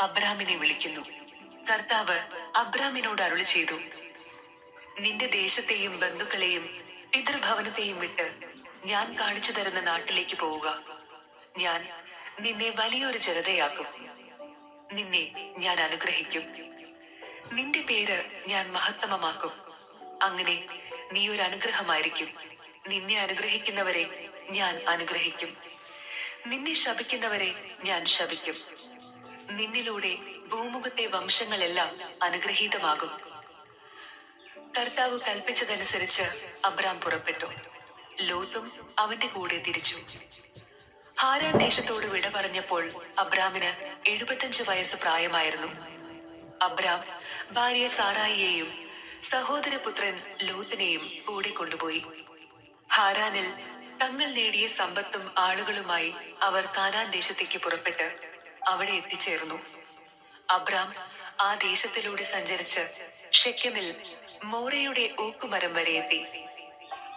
അബ്രാമിനെ വിളിക്കുന്നു. കർത്താവ് അബ്രാമിനോട് അരുളി ചെയ്തു. നിന്റെ ദേശത്തെയും ബന്ധുക്കളെയും പിതൃഭവനത്തെയും വിട്ട് ഞാൻ കാണിച്ചു തരുന്ന നാട്ടിലേക്ക് പോവുക. ഞാൻ നിന്നെ വലിയൊരു ജനതയാക്കും. നിന്നെ ഞാൻ അനുഗ്രഹിക്കും. നിന്റെ പേര് ഞാൻ മഹത്തമമാക്കും. അങ്ങനെ നീ ഒരു അനുഗ്രഹമായിരിക്കും. നിന്നെ അനുഗ്രഹിക്കുന്നവരെ ഞാൻ അനുഗ്രഹിക്കും. നിന്നെ ശപിക്കുന്നവരെ ഞാൻ ശപിക്കും. നിന്നിലൂടെ ഭൂമുഖത്തെ വംശങ്ങളെല്ലാം അനുഗ്രഹീതമാകും. കർത്താവ് കൽപ്പിച്ചതനുസരിച്ച് അബ്രാം പുറപ്പെട്ടു. ലോത്തും അവന്റെ കൂടെ തിരിച്ചു. ഹാരാൻ ദേശത്തോട് വിട പറഞ്ഞപ്പോൾ അബ്രാമിന് എഴുപത്തഞ്ച് വയസ്സ് പ്രായമായിരുന്നു. അബ്രാം ഭാര്യ സാറായിയെയും സഹോദരപുത്രൻ ലോത്തിനെയും കൂടെ കൊണ്ടുപോയി. ഹാരാനിൽ തങ്ങൾ നേടിയ സമ്പത്തും ആളുകളുമായി അവർ കാനാൻ ദേശത്തേക്ക് പുറപ്പെട്ട് അവിടെ എത്തിച്ചേർന്നു. അബ്രാം ആ ദേശത്തിലൂടെ സഞ്ചരിച്ച് ഷെക്കമിൽ മോറയുടെ ഓക്കുമരം വരെ എത്തി.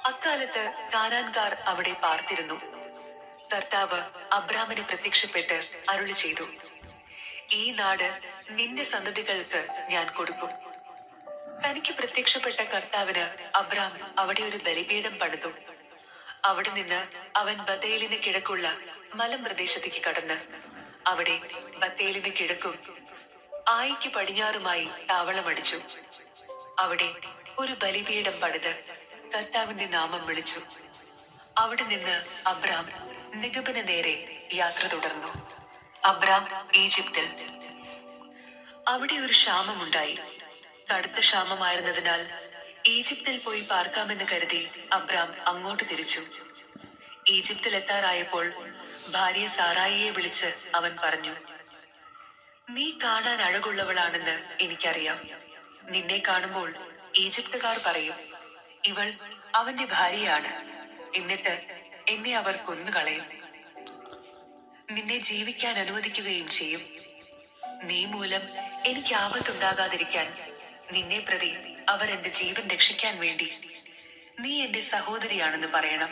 അക്കാലത്ത് കാനാൻകാർ അവിടെ പാർത്തിരുന്നു. കർത്താവ് അബ്രാമിനെ പ്രത്യക്ഷപ്പെട്ട് അരുളി ചെയ്തു ഈ നാട് നിന്റെ സന്തതികൾക്ക് ഞാൻ കൊടുക്കും. തനിക്ക് പ്രത്യക്ഷപ്പെട്ട കർത്താവിന് അബ്രാം അവിടെ ഒരു ബലിപീഠം പണിതു. അവിടെ നിന്ന് അവൻ ബത്തേലിന് കിഴക്കുള്ള മലമ്പ്രദേശത്തേക്ക് കടന്ന്. അവിടെ ബത്തേലിന് കിഴക്കും ആയിക്ക് പടിഞ്ഞാറുമായി താവളമടിച്ചു. അവിടെ ഒരു ബലിപീഠം പണിത് കർത്താവിന്റെ നാമം വിളിച്ചു. അവിടെ നിന്ന് അബ്രാം നിഗമന നേരെ യാത്ര തുടർന്നു. അബ്രാം ഈജിപ്തിൽ. അവിടെ ഒരു ക്ഷാമമുണ്ടായി. കടുത്ത ക്ഷാമമായിരുന്നതിനാൽ ഈജിപ്തിൽ പോയി പാർക്കാമെന്ന് കരുതി അബ്രാം അങ്ങോട്ട് തിരിച്ചു. ഈജിപ്തിൽ എത്താറായപ്പോൾ ഭാര്യ സാറായിയെ വിളിച്ച് അവൻ പറഞ്ഞു നീ കാണാൻ അഴകുള്ളവളാണെന്ന് എനിക്കറിയാം. നിന്നെ കാണുമ്പോൾ ഈജിപ്തുകാർ പറയും ഇവൾ അവന്റെ ഭാര്യയാണ്. എന്നിട്ട് എന്നെ അവർ കൊന്നുകളയും. നിന്നെ ജീവിക്കാൻ അനുവദിക്കുകയും ചെയ്യും. നീ മൂലം എനിക്ക് ആപത്തുണ്ടാകാതിരിക്കാൻ നിന്നെ പ്രതി അവർ എന്റെ ജീവൻ രക്ഷിക്കാൻ വേണ്ടി. നീ എന്റെ സഹോദരിയാണെന്ന് പറയണം.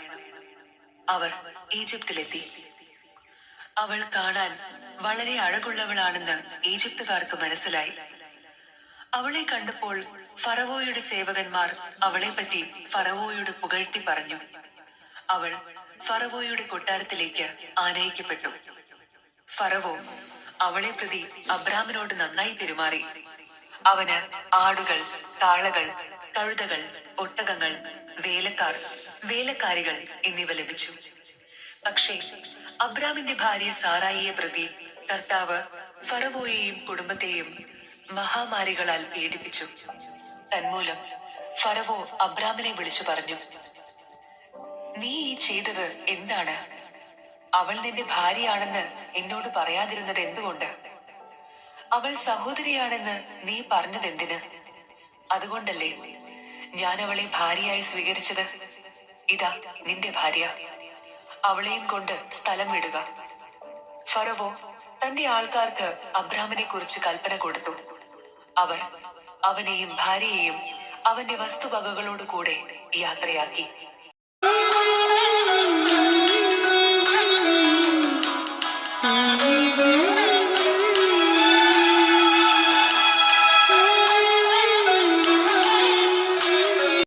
അവർ ഈജിപ്തിലെത്തി. അവൾ കാണാൻ വളരെ അഴകുള്ളവളാണെന്ന് ഈജിപ്തുകാർക്ക് മനസ്സിലായി. അവളെ കണ്ടപ്പോൾ ഫറവോയുടെ സേവകന്മാർ അവളെപ്പറ്റി ഫറവോയോട് പുകഴ്ത്തി പറഞ്ഞു. അവൾ ഫറവോയുടെ കൊട്ടാരത്തിലേക്ക് ആനയിക്കപ്പെട്ടു. ഫറവോ അവളെ പ്രതി അബ്രാമിനോട് നന്നായി പെരുമാറി. അവന് ആടുകൾ താളകൾ കഴുതകൾ ഒട്ടകങ്ങൾ വേലക്കാർ വേലക്കാരികൾ എന്നിവ ലഭിച്ചു. പക്ഷേ അബ്രാമിന്റെ ഭാര്യ സാറായിയെ പ്രതി കർത്താവ് ഫറവോയെയും കുടുംബത്തെയും മഹാമാരികളാൽ പീഡിപ്പിച്ചു. തന്മൂലം ഫറവോ അബ്രാമിനെ വിളിച്ചു പറഞ്ഞു നീ ഈ ചെയ്തത് എന്താണ്? അവൾ നിന്റെ ഭാര്യയാണെന്ന് എന്നോട് പറയാതിരുന്നത് എന്തുകൊണ്ട്? അവൾ സഹോദരിയാണെന്ന് നീ പറഞ്ഞത് എന്തിന് അതുകൊണ്ടല്ലേ ഞാൻ അവളെ ഭാര്യയായി സ്വീകരിച്ചത്. ഇതാ നിന്റെ ഭാര്യ. അവളെയും കൊണ്ട് സ്ഥലം വിടുക. ഫറവോ തന്റെ ആൾക്കാർക്ക് അബ്രാമിനെ കുറിച്ച് കൽപ്പന കൊടുത്തു. അവർ അവനെയും ഭാര്യയെയും അവന്റെ വസ്തുവകകളോട് കൂടെ യാത്രയാക്കി.